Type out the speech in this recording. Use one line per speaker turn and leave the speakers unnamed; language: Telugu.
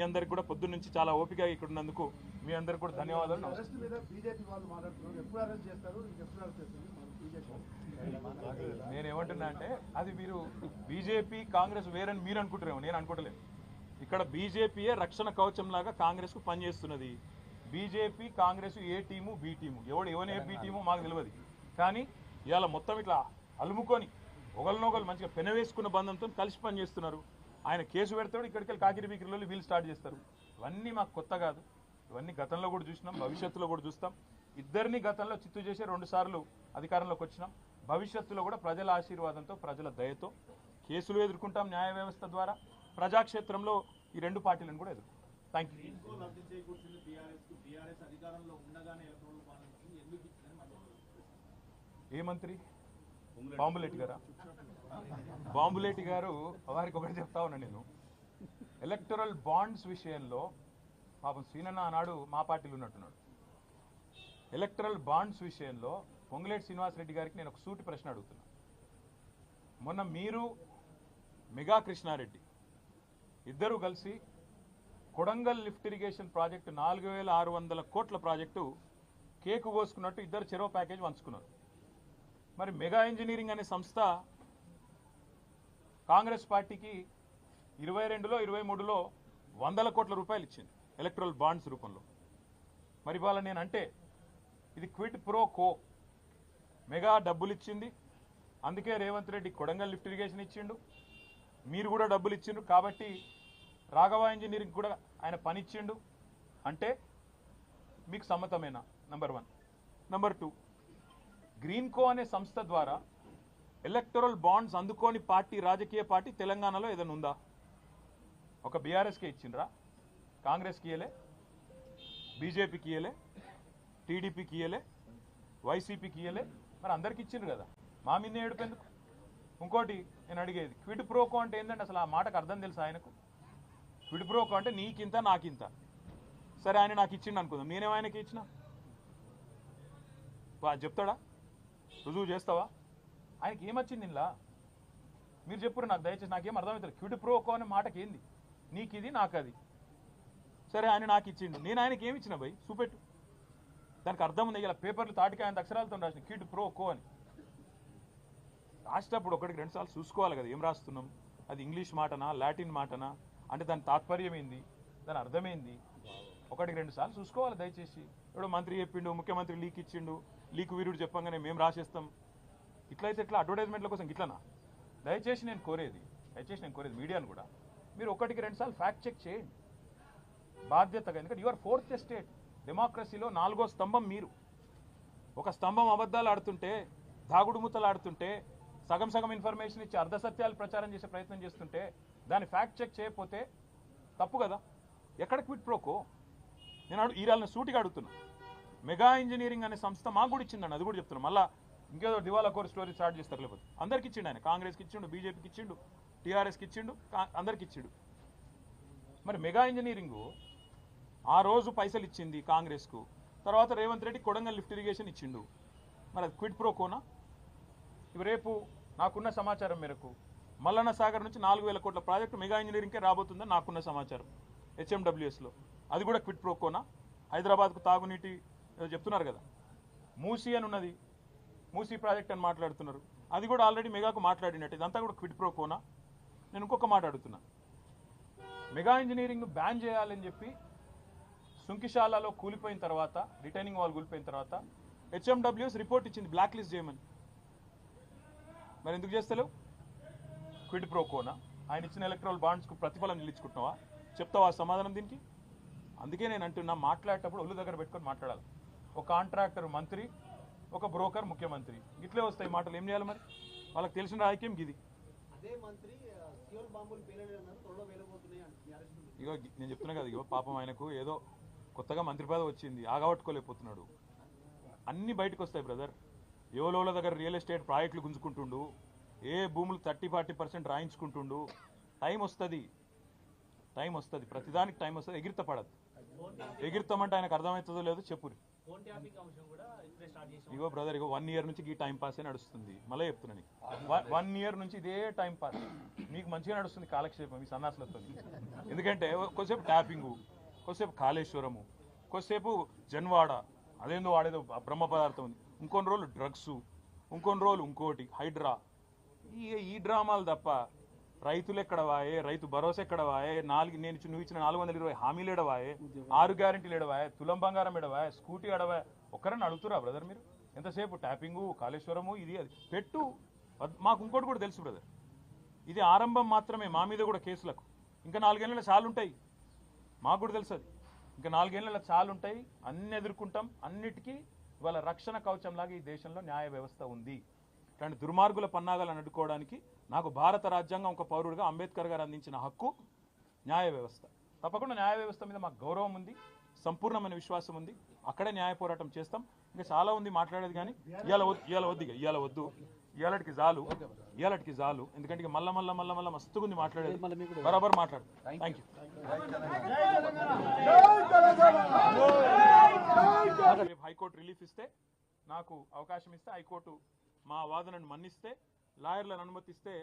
మీ అందరికి కూడా పొద్దున్న నుంచి చాలా ఓపిక ఇక్కడ ఉన్నందుకు మీ అందరికి కూడా ధన్యవాదాలు. నేను ఏమంటున్నా అంటే అది మీరు బీజేపీ కాంగ్రెస్ వేరని మీరు అనుకుంటారేమో. నేను అనుకుంటలేను ఇక్కడ బీజేపీయే రక్షణ కవచం లాగా కాంగ్రెస్కు పనిచేస్తున్నది. BJP Congress A team B team. ఎవడు ఎవరు ఏ బి టీము మాకు తెలియదు. కానీ ఇవాళ మొత్తం ఇట్లా అలుముకొని ఒకరినొకరు మంచిగా పెనవేసుకున్న బంధంతో కలిసి పనిచేస్తున్నారు. ఆయన కేసు పెడతాడు ఇక్కడికి వెళ్ళి కాకిరి బీకిరిలో వీళ్ళు స్టార్ట్ చేస్తారు. ఇవన్నీ మాకు కొత్త కాదు. ఇవన్నీ గతంలో కూడా చూసినాం భవిష్యత్తులో కూడా చూస్తాం. ఇద్దరిని గతంలో చిత్తు చేసి రెండు సార్లు అధికారంలోకి వచ్చినాం. భవిష్యత్తులో కూడా ప్రజల ఆశీర్వాదంతో ప్రజల దయతో కేసులు ఎదుర్కొంటాం న్యాయ వ్యవస్థ ద్వారా. ప్రజాక్షేత్రంలో ఈ రెండు పార్టీలను కూడా ఎదుర్కొంటాం. థ్యాంక్ యూ ఏ మంత్రి? బాంబులేటి గారా? బాంబులేటి గారు వారికి ఒకటి చెప్తా ఉన్నా నేను. ఎలక్టరల్ బాండ్స్ విషయంలో పాపం శ్రీనన్న ఆనాడు మా పార్టీలో ఉన్నట్టున్నాడు. ఎలక్టరల్ బాండ్స్ విషయంలో పొంగులేటి శ్రీనివాసరెడ్డి గారికి నేను ఒక సూటి ప్రశ్న అడుగుతున్నా. మొన్న మీరు మెగా కృష్ణారెడ్డి ఇద్దరు కలిసి కొడంగల్ లిఫ్ట్ ఇరిగేషన్ ప్రాజెక్టు నాలుగు వేల ఆరు వందల కోట్ల ప్రాజెక్టు కేకు కోసుకున్నట్టు ఇద్దరు చెరో ప్యాకేజ్ పంచుకున్నారు. మరి మెగా ఇంజనీరింగ్ అనే సంస్థ కాంగ్రెస్ పార్టీకి ఇరవై రెండులో ఇరవై మూడులో వందల కోట్ల రూపాయలు ఇచ్చింది ఎలక్ట్రల్ బాండ్స్ రూపంలో. మరి ఇవాళ నేను అంటే ఇది క్విట్ ప్రో కో. మెగా డబ్బులు ఇచ్చింది. అందుకే రేవంత్ రెడ్డి కొడంగల్ లిఫ్ట్ ఇరిగేషన్ ఇచ్చిండు. మీరు కూడా డబ్బులు ఇచ్చిండ్రు. కాబట్టి రాఘవ ఇంజనీరింగ్ కూడా ఆయన పని ఇచ్చిండు. అంటే మీకు సమ్మతమేనా? Number one. Number two. Green co అనే సంస్థ ద్వారా ఎలక్టరల్ బాండ్స్ అందుకోని పార్టీ రాజకీయ పార్టీ తెలంగాణలో ఏదైనా ఉందా? ఒక బీఆర్ఎస్కే ఇచ్చిండ్రా? కాంగ్రెస్కి ఇయలే బీజేపీకి ఇయలే టీడీపీకి ఇయలే వైసీపీకి ఇయలే మరి అందరికి ఇచ్చిండ్రు కదా. మా మీద ఏడుపెందుకు? ఇంకోటి నేను అడిగేది క్విడ్ ప్రోకో అంటే ఏంటంటే అసలు ఆ మాటకు అర్థం తెలుసు ఆయనకు? క్విడ్ ప్రోకో అంటే నీకింత నాకింత. సరే ఆయన నాకు ఇచ్చిండు అనుకుందాం. నేనేం ఆయనకి ఇచ్చిన? చెప్తాడా? రుజువు చేస్తావా? ఆయనకి ఏమొచ్చింది ఇలా మీరు చెప్పురు నాకు దయచేసి నాకేం అర్థమవుతుంది క్విడ్ ప్రోకో అనే మాటకి ఏంది? నీకు ఇది నాకు అది సరే ఆయన నాకు ఇచ్చిండు. నేను ఆయనకి ఏమి ఇచ్చిన భయ్? చూపెట్టు. దానికి అర్థం ఉంది. ఇలా పేపర్లు తాటికి ఆయన అక్షరాలతో రాసిన క్విడ్ ప్రో కో అని. రాసేటప్పుడు ఒకటికి రెండు సార్లు చూసుకోవాలి కదా ఏం రాస్తున్నాం? అది ఇంగ్లీష్ మాటనా లాటిన్ మాటనా? అంటే దాని తాత్పర్యం ఏంది? దాని అర్థమైంది ఒకటికి రెండు సార్లు చూసుకోవాలి దయచేసి. ఇప్పుడు మంత్రి చెప్పిండు ముఖ్యమంత్రి లీక్ ఇచ్చిండు. లీక్ వీరుడు చెప్పంగానే మేము రాసేస్తాం. ఇట్లయితే ఇట్లా అడ్వర్టైజ్మెంట్ల కోసం ఇట్లనా? దయచేసి నేను కోరేది దయచేసి నేను కోరేది మీడియాను కూడా మీరు ఒకటికి రెండు సార్లు ఫ్యాక్ట్ చెక్ చేయండి. బాధ్యతగా ఎందుకంటే యువర్ ఫోర్త్ ఎస్టేట్ డెమోక్రసీలో నాలుగో స్తంభం మీరు. ఒక స్తంభం అబద్ధాలు ఆడుతుంటే దాగుడుమూతలు ఆడుతుంటే సగం సగం ఇన్ఫర్మేషన్ ఇచ్చి అర్ధసత్యాలు ప్రచారం చేసే ప్రయత్నం చేస్తుంటే దాన్ని ఫ్యాక్ట్ చెక్ చేయకపోతే తప్పు కదా? ఎక్కడ క్విట్ ప్రోకో నేను అడు ఈరాలను సూటిగా అడుగుతున్నా. మెగా ఇంజనీరింగ్ అనే సంస్థ మాకు కూడా ఇచ్చిందండి అది కూడా చెప్తున్నాను మళ్ళీ ఇంకేదో దివాలా కోర్ స్టోరీ స్టార్ట్ చేస్తారు లేకపోతే. అందరికి ఇచ్చిండు ఆయన. కాంగ్రెస్కి ఇచ్చిండు బీజేపీకి ఇచ్చిండు టీఆర్ఎస్కి ఇచ్చిండు కా- అందరికి ఇచ్చిండు. మరి మెగా ఇంజనీరింగ్ ఆ రోజు పైసలు ఇచ్చింది కాంగ్రెస్కు. తర్వాత రేవంత్ రెడ్డి కొడంగల్ లిఫ్ట్ ఇరిగేషన్ ఇచ్చిండు. మరి అది క్విడ్ ప్రో కోనా? ఇవి రేపు నాకున్న సమాచారం మేరకు మల్లన్న సాగర్ నుంచి నాలుగు వేల కోట్ల ప్రాజెక్టు మెగా ఇంజనీరింగ్కే రాబోతుందని నాకున్న సమాచారం. హెచ్ఎండబ్ల్యూఎస్లో. అది కూడా క్విడ్ ప్రో కోనా? హైదరాబాద్కు తాగునీటి చెప్తున్నారు కదా. మూసీ అని ఉన్నది. మూసీ ప్రాజెక్ట్ అని మాట్లాడుతున్నారు. అది కూడా ఆల్రెడీ మెగాకు మాట్లాడినట్టు. ఇదంతా కూడా క్విడ్ ప్రో కోనా? నేను ఇంకొక మాట అడుగుతున్నా. మెగా ఇంజనీరింగ్ బ్యాన్ చేయాలని చెప్పి సుంకిశాలలో కూలిపోయిన తర్వాత రిటైనింగ్ వాల్ కూలిపోయిన తర్వాత హెచ్ఎండబ్ల్యూఎస్ రిపోర్ట్ ఇచ్చింది బ్లాక్ లిస్ట్ చేయమని. మరి ఎందుకు చేస్తలేవు? క్విడ్ ప్రోకోనా ఆయన ఇచ్చిన ఎలక్ట్రల్ బాండ్స్కు ప్రతిఫలం నిలిచుకుంటున్నావా? చెప్తావా సమాధానం దీనికి? అందుకే నేను అంటున్నా మాట్లాడేటప్పుడు ఒళ్ళు దగ్గర పెట్టుకొని మాట్లాడాలి. ఒక కాంట్రాక్టర్ మంత్రి ఒక బ్రోకర్ ముఖ్యమంత్రి. ఇట్లే వస్తాయి మాటలు. ఏం చేయాలి మరి? వాళ్ళకి తెలిసిన రాజకీయం గిది. ఇగో నేను చెప్తున్నా కదా ఇగో పాపం ఆయనకు ఏదో కొత్తగా మంత్రి పదవి వచ్చింది ఆగబట్టుకోలేకపోతున్నాడు అన్ని బయటకు వస్తాయి బ్రదర్. ఎవలోల దగ్గర రియల్ ఎస్టేట్ ప్రాజెక్టులు గుంజుకుంటుండు. ఏ భూములు థర్టీ ఫార్టీ పర్సెంట్ రాయించుకుంటుండు. టైం వస్తుంది. టైం వస్తుంది. ప్రతిదానికి టైం వస్తుంది. ఎగిరిత పడదు ఎగిరిస్తామంటే ఆయనకు అర్థమవుతుందో లేదో చెప్పురి.
ఫోన్ ట్యాపింగ్ అంశం కూడా ఇప్పుడే స్టార్ట్ చేసాం.
ఇగో బ్రదర్ ఇగో వన్ ఇయర్ నుంచి ఈ టైం పాసే నడుస్తుంది. మళ్ళీ చెప్తున్నాను వన్ ఇయర్ నుంచి ఇదే టైం పాస్ మీకు మంచిగా నడుస్తుంది కాలక్షేపం మీ సన్నాసులతో ఎందుకంటే కొద్దిసేపు ట్యాపింగు కొద్దిసేపు కాళేశ్వరము కొద్దిసేపు జన్వాడ అదేందో వాడేదో బ్రహ్మ పదార్థం ఉంది. ఇంకొన్ని రోజులు డ్రగ్స్ ఇంకొన్ని రోజులు ఇంకోటి హైడ్రా. ఈ ఈ డ్రామాలు తప్ప రైతులు ఎక్కడ వాయే రైతు భరోసా ఎక్కడ వాయే నాలుగు నేను నువ్వు ఇచ్చిన నాలుగు వందల ఇరవై హామీలు ఎడవాయే ఆరు గ్యారెంటీలు ఎడవాయే తులం బంగారం ఎడవాయే స్కూటీ ఎడవాయే ఒక్కరని అడుగుతురా బ్రదర్ మీరు? ఎంతసేపు? ట్యాపింగు కాళేశ్వరము ఇది అది. పెట్టు. మాకు ఇంకోటి కూడా తెలుసు బ్రదర్. ఇది ఆరంభం మాత్రమే మా మీద కూడా కేసులకు. ఇంకా నాలుగేళ్ళ చాలు ఉంటాయి మాకు కూడా తెలుసు అది. ఇంకా నాలుగేళ్ళ చాలు ఉంటాయి అన్ని ఎదుర్కొంటాం. అన్నిటికీ ఇవాళ రక్షణ కవచంలాగా ఈ దేశంలో న్యాయ వ్యవస్థ ఉంది. ఇట్లాంటి దుర్మార్గుల పన్నాగాలను అడ్డుకోవడానికి నాకు భారత రాజ్యాంగం ఒక పౌరుడిగా అంబేద్కర్ గారు అందించిన హక్కు న్యాయ వ్యవస్థ. తప్పకుండా న్యాయ వ్యవస్థ మీద మాకు గౌరవం ఉంది సంపూర్ణమైన విశ్వాసం ఉంది. అక్కడే న్యాయ పోరాటం చేస్తాం. ఇంకా చాలా ఉంది మాట్లాడేది కానీ ఇవాళ వద్దు ఇవాళ వద్దు ఇక ఇవాళ వద్దు. ఇవాళకి చాలు ఇవాళకి చాలు. ఎందుకంటే ఇక మళ్ళా మళ్ళా మళ్ళా మళ్ళా మస్తుగా ఉంది మాట్లాడేది. బరాబర్ మాట్లాడు. థ్యాంక్ యూ రేపు హైకోర్టు రిలీఫ్ ఇస్తే నాకు అవకాశం ఇస్తే హైకోర్టు మా వాదనను మన్నిస్తే లాయర్లను అనుమతిస్తే